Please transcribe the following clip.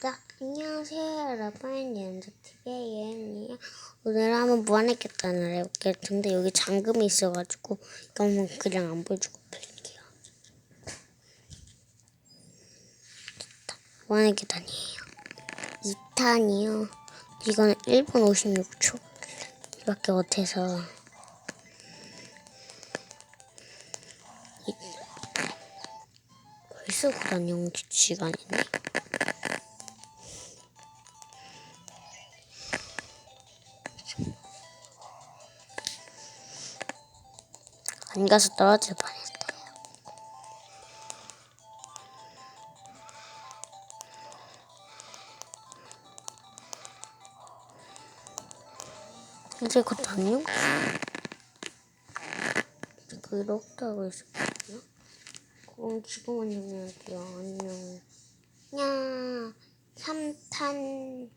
자, 안녕하세요 여러분. 연주TV의 예은이에요. 오늘 한번 무한했겠다는 해볼게요. 근데 여기 잠금이 있어가지고 이거는 그냥 안 보여주고 빌릴게요. 무한했겠다니에요. 2탄이요. 이거는 1분 56초. 이밖에 못해서. 이- 벌써 그런 시간이네 안 가서 떨어질 뻔했어요. 이제 곧 안녕? 그렇게 하고 있었거든요. 그럼 지금은 안녕할게요. 안녕. 야, 3탄